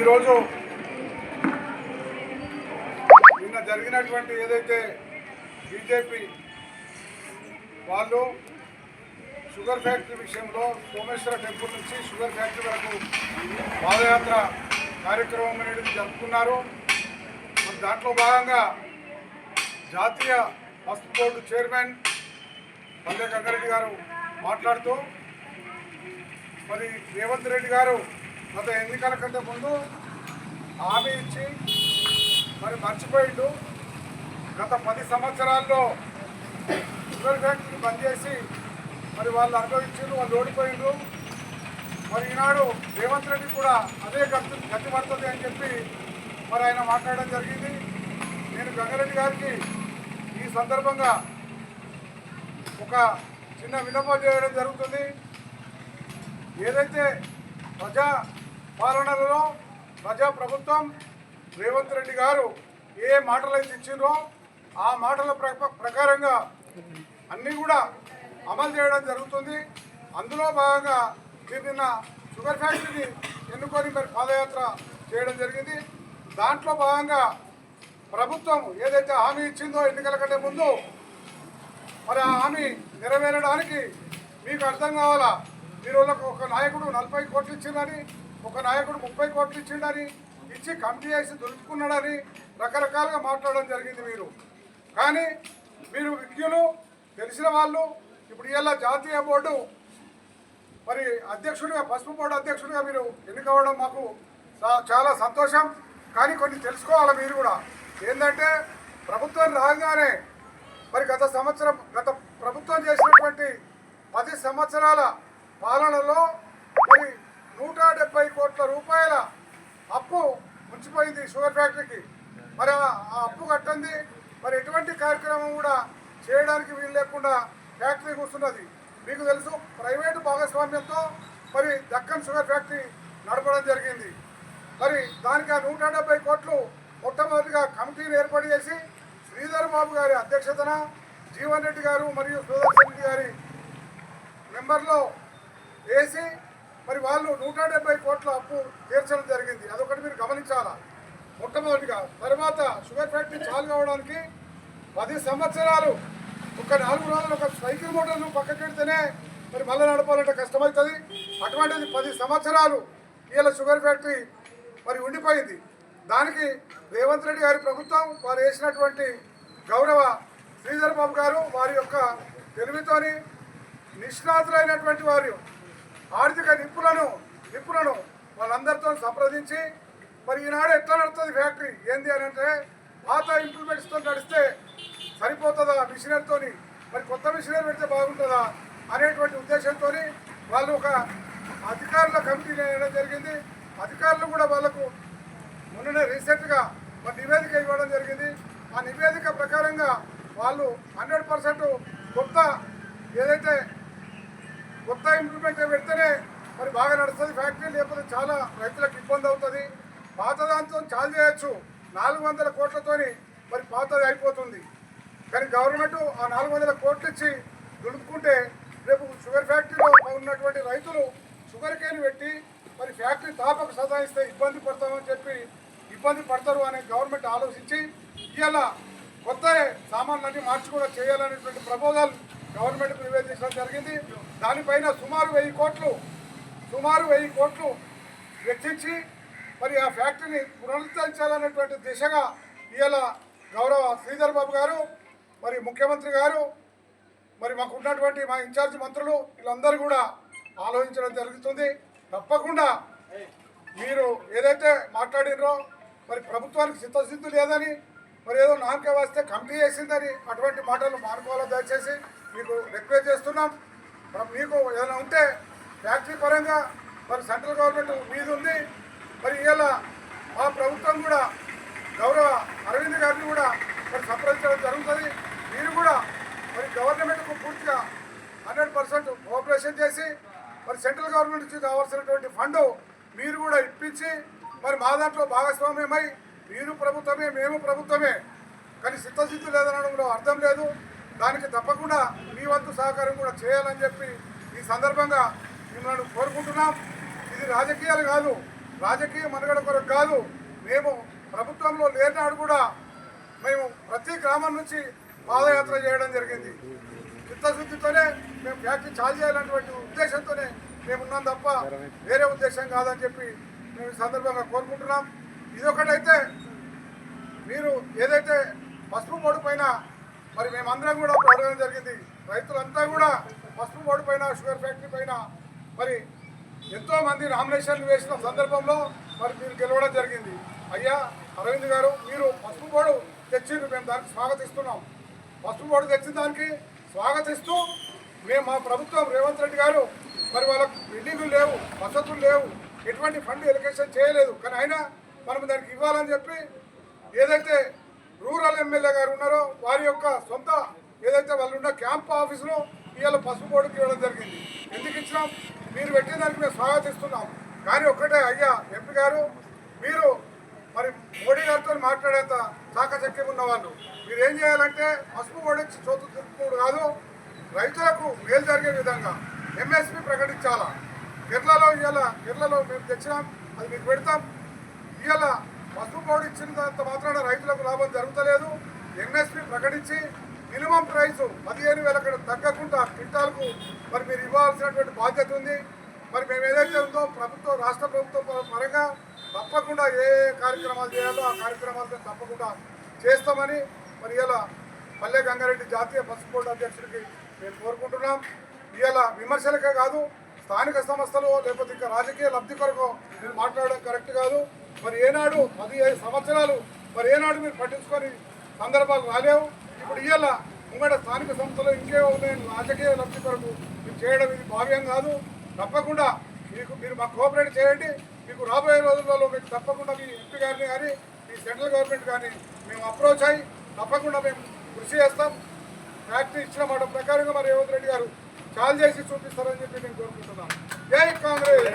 ఈరోజు నిన్న జరిగినటువంటి ఏదైతే బీజేపీ వాళ్ళు షుగర్ ఫ్యాక్టరీ విషయంలో సోమేశ్వర టెంపుల్ నుంచి షుగర్ ఫ్యాక్టరీ వరకు పాదయాత్ర కార్యక్రమం అనేది జరుపుకున్నారు. మరి దాంట్లో భాగంగా జాతీయ పసుపు బోర్డు చైర్మన్ పల్లె గంగారెడ్డి గారు మాట్లాడుతూ మరి రేవంత్ రెడ్డి గారు గత ఎన్నికల కంటే ముందు హామీ ఇచ్చి మరి మర్చిపోయిండు. గత పది సంవత్సరాల్లో షుగర్ ఫ్యాక్టరీ బంద్ చేసి మరి వాళ్ళు అనుభవించారు వాళ్ళు ఓడిపోయిండ్రు. మరి ఈనాడు రేవంత్ రెడ్డి కూడా అదే గతి గతి పడుతుంది అని చెప్పి మరి ఆయన మాట్లాడడం జరిగింది. నేను గంగారెడ్డి గారికి ఈ సందర్భంగా ఒక చిన్న విన్నపం చేయడం జరుగుతుంది. ఏదైతే ప్రజా పాలనలో ప్రజా ప్రభుత్వం రేవంత్ రెడ్డి గారు ఏ మాటలు అయితే ఇచ్చిండ్రో ఆ మాటల ప్ర- ప్రకారంగా అన్నీ కూడా అమలు చేయడం జరుగుతుంది. అందులో భాగంగా మీరు నిన్న షుగర్ ఫ్యాక్టరీని ఎన్నుకొని మరి పాదయాత్ర చేయడం జరిగింది. దాంట్లో భాగంగా ప్రభుత్వం ఏదైతే హామీ ఇచ్చిందో ఎన్నికల కంటే ముందు మరి ఆ హామీ నెరవేరడానికి మీకు అర్థం కావాలా? మీరు ఒక నాయకుడు నలభై కోట్లు ఇచ్చిందని ఒక నాయకుడు ముప్పై కోట్లు ఇచ్చిండని ఇచ్చి కమిటీ వేసి దొరుకుతున్నాడని రకరకాలుగా మాట్లాడడం జరిగింది మీరు. కానీ మీరు విజ్ఞులు తెలిసిన వాళ్ళు ఇప్పుడు ఇలా జాతీయ బోర్డు మరి అధ్యక్షుడిగా పసుపు బోర్డు అధ్యక్షుడిగా మీరు ఎన్నికవడం మాకు చాలా సంతోషం. కానీ కొన్ని తెలుసుకోవాలి మీరు కూడా? ఏంటంటే ప్రభుత్వం రాగానే మరి గత సంవత్సరం గత ప్రభుత్వం చేసినటువంటి పది సంవత్సరాల పాలనలో మరి నూట డెబ్బై కోట్ల రూపాయల అప్పు ఉంచిపోయింది షుగర్ ఫ్యాక్టరీకి. మరి ఆ అప్పు కట్టింది. మరి ఎటువంటి కార్యక్రమం కూడా చేయడానికి వీలు లేకుండా ఫ్యాక్టరీ కూర్చున్నది. మీకు తెలుసు ప్రైవేటు భాగస్వామ్యంతో మరి దక్కన్ షుగర్ ఫ్యాక్టరీ నడపడం జరిగింది. మరి దానికి ఆ నూట డెబ్బై కోట్లు మొట్టమొదటిగా కమిటీని ఏర్పాటు చేసి శ్రీధర్ బాబు గారి అధ్యక్షతన జీవన్ రెడ్డి గారు మరియు సుదర్శన్ రెడ్డి గారి మెంబర్లో వేసి మరి వాళ్ళు నూట డెబ్బై కోట్ల అప్పు తీర్చడం జరిగింది. అదొకటి మీరు గమనించాలా? మొట్టమొదటిగా తర్వాత షుగర్ ఫ్యాక్టరీ చాలు కావడానికి పది సంవత్సరాలు ఒక నాలుగు రోజులు ఒక సైకిల్ మోటార్ను పక్కకెడితేనే మరి మళ్ళీ నడపాలంటే కష్టమవుతుంది అటువంటిది పది సంవత్సరాలు ఇవాళ షుగర్ ఫ్యాక్టరీ మరి ఉండిపోయింది. దానికి రేవంత్ రెడ్డి గారి ప్రభుత్వం వారు వేసినటువంటి గౌరవ శ్రీధర్ బాబు గారు వారి యొక్క తెలివితోని నిష్ణాతులైనటువంటి వారు ఆర్థిక నిపుణులను నిపుణులను వాళ్ళందరితో సంప్రదించి మరి ఈనాడు ఎట్లా నడుస్తుంది ఫ్యాక్టరీ? ఏంది అని అంటే పాత ఇంప్లిమెంట్స్తో నడిస్తే సరిపోతుందా మిషనరీతో మరి కొత్త మిషనరీ పెడితే బాగుంటుందా అనేటువంటి ఉద్దేశంతో వాళ్ళు ఒక అధికారుల కమిటీ వేయడం జరిగింది. అధికారులు కూడా వాళ్ళకు మొన్ననే రీసెంట్గా మరి నివేదిక ఇవ్వడం జరిగింది. ఆ నివేదిక ప్రకారంగా వాళ్ళు హండ్రెడ్ పర్సెంట్ కొత్త ఏదైతే కొత్త ఇంప్లిమెంట్ పెడితేనే మరి బాగా నడుస్తుంది ఫ్యాక్టరీ లేకపోతే చాలా రైతులకు ఇబ్బంది అవుతుంది. పాత దాంతో చాలు చేయొచ్చు. నాలుగు వందల కోట్లతోని మరి పాతది అయిపోతుంది. కానీ గవర్నమెంట్ ఆ నాలుగు వందల కోట్లు ఇచ్చి దులుపుకుంటే రేపు షుగర్ ఫ్యాక్టరీలో ఉన్నటువంటి రైతులు షుగర్ కేన్ పెట్టి మరి ఫ్యాక్టరీ తాపకు సదాయిస్తే ఇబ్బంది పడతామని చెప్పి ఇబ్బంది పడతారు అనే గవర్నమెంట్ ఆలోచించి ఇవాళ కొత్త సామాన్లన్నీ మార్చి కూడా చేయాలనేటువంటి ప్రపోజల్ గవర్నమెంట్కు నివేదించడం జరిగింది. దానిపైన సుమారు వెయ్యి కోట్లు సుమారు వెయ్యి కోట్లు వెచ్చించి మరి ఆ ఫ్యాక్టరీని పునరుద్ధరించాలనేటువంటి దిశగా ఇవాళ గౌరవ శ్రీధర్ బాబు గారు మరి ముఖ్యమంత్రి గారు మరి మాకున్నటువంటి మా ఇన్ఛార్జ్ మంత్రులు వీళ్ళందరూ కూడా ఆలోచించడం జరుగుతుంది. తప్పకుండా మీరు ఏదైతే మాట్లాడినో మరి ప్రభుత్వానికి సిద్ధసిద్ధి లేదని మరి ఏదో నామకే వస్తే కమిటీ చేసిందని అటువంటి మాటలు మానుకోవాలో దయచేసి మీకు రిక్వెస్ట్ చేస్తున్నాం. మరి మీకు ఏదైనా ఉంటే ఫ్యాక్టరీ పరంగా మరి సెంట్రల్ గవర్నమెంట్ మీద ఉంది మరి ఇవాళ మా ప్రభుత్వం కూడా గౌరవ అరవింద్ గారిని కూడా మరి సంప్రదించడం జరుగుతుంది. మీరు కూడా మరి గవర్నమెంట్కు పూర్తిగా హండ్రెడ్ పర్సెంట్ కోఆపరేషన్ చేసి మరి సెంట్రల్ గవర్నమెంట్ నుంచి కావాల్సినటువంటి ఫండ్ మీరు కూడా ఇప్పించి మరి మా దాంట్లో భాగస్వామ్యమై మీరు ప్రభుత్వమే మేము ప్రభుత్వమే. కానీ సిద్ధసిద్ధి లేదనడంలో అర్థం లేదు. దానికి తప్పకుండా మీ వంతు సహకారం కూడా చేయాలని చెప్పి ఈ సందర్భంగా మిమ్మల్ని కోరుకుంటున్నాం. ఇది రాజకీయాలు కాదు రాజకీయ మనుగడ కొరకు కాదు. మేము ప్రభుత్వంలో లేనాడు కూడా మేము ప్రతి గ్రామం నుంచి పాదయాత్ర చేయడం జరిగింది. చిత్తశుద్ధితోనే మేము ఫ్యాక్టరీ చాలు చేయాలన్నటువంటి ఉద్దేశంతోనే మేమున్నాం తప్ప వేరే ఉద్దేశం కాదని చెప్పి మేము ఈ సందర్భంగా కోరుకుంటున్నాం. ఇదొకటైతే మీరు ఏదైతే పసుపు బోర్డు పైన మరి మేమందరం కూడా అడగడం జరిగింది. రైతులంతా కూడా పసుపు బోర్డు పైన షుగర్ ఫ్యాక్టరీ పైన మరి ఎంతో మంది నామినేషన్లు వేసిన సందర్భంలో మరి మీరు గెలవడం జరిగింది. అయ్యా అరవింద్ గారు మీరు పసుపు బోర్డు తెచ్చిండ్రు. మేము దానికి స్వాగతిస్తున్నాం. పసుపు బోర్డు తెచ్చిన దానికి స్వాగతిస్తూ మేము మా ప్రభుత్వం రేవంత్ రెడ్డి గారు మరి వాళ్ళకు బిల్డింగులు లేవు వసతులు లేవు ఎటువంటి ఫండ్ ఎలకేషన్ చేయలేదు. కానీ అయినా మనం దానికి ఇవ్వాలని చెప్పి ఏదైతే రూరల్ ఎమ్మెల్యే గారు ఉన్నారో వారి యొక్క సొంత ఏదైతే వాళ్ళు ఉన్న క్యాంప్ ఆఫీసులో ఇవాళ పసుపు బోర్డుకి ఇవ్వడం జరిగింది. ఎందుకు ఇచ్చినాం? మీరు పెట్టిన దానికి మేము స్వాగతిస్తున్నాం కానీ ఒక్కటే అయ్యా ఎంపీ గారు మీరు మరి మోడీ గారితో మాట్లాడేంత చాకచక్యం ఉన్న వాళ్ళు మీరు ఏం చేయాలంటే పసుపు బోర్డు ఇచ్చి కాదు రైతులకు మేలు జరిగే విధంగా ఎంఎస్పి ప్రకటించాలా? కేరళలో ఇవాళ కేరళలో మేము తెచ్చినాం అది మీకు పెడతాం. ఇవాళ పసుపు బోర్డు ఇచ్చినంత మాత్రాన రైతులకు లాభం జరుగుతలేదు. ఎంఎస్పి ప్రకటించి మినిమం ప్రైస్ పదిహేను వేల తగ్గకుండా క్వింటాల్కు మరి మీరు ఇవ్వాల్సినటువంటి బాధ్యత ఉంది. మరి మేము ఏదైతే ఉందో ప్రభుత్వం రాష్ట్ర ప్రభుత్వం పరంగా తప్పకుండా ఏ ఏ కార్యక్రమాలు చేయాలో ఆ కార్యక్రమాలు తప్పకుండా చేస్తామని మరి ఇలా పల్లె గంగారెడ్డి జాతీయ పసుపు బోర్డు అధ్యక్షుడికి మేము కోరుకుంటున్నాం. ఇలా విమర్శలకే కాదు స్థానిక సంస్థలు లేకపోతే ఇంకా రాజకీయ లబ్ధి కొరకు మీరు మాట్లాడడం కరెక్ట్ కాదు. మరి ఏనాడు పదిహేను సంవత్సరాలు మరి ఏనాడు మీరు పట్టించుకొని సందర్భాలు రాలేవు. ఇప్పుడు ఇవాళ ముంగడ స్థానిక సంస్థలు ఇంకే ఉన్నాయని రాజకీయ లబ్ధి కొరకు మీరు చేయడం ఇది భావ్యం కాదు. తప్పకుండా మీకు మీరు మాకు కోఆపరేట్ చేయండి. మీకు రాబోయే రోజులలో మీకు తప్పకుండా మీ ఎంపీ గారిని కానీ మీ సెంట్రల్ గవర్నమెంట్ కానీ మేము అప్రోచ్ అయ్యి తప్పకుండా మేము కృషి చేస్తాం. ఫ్యాక్టరీ ఇచ్చిన మాట ప్రకారంగా మరి రేవంత్ రెడ్డి గారు చాలు చేసి చూపిస్తారని చెప్పి నేను కోరుకుంటున్నాను. జై కాంగ్రెస్!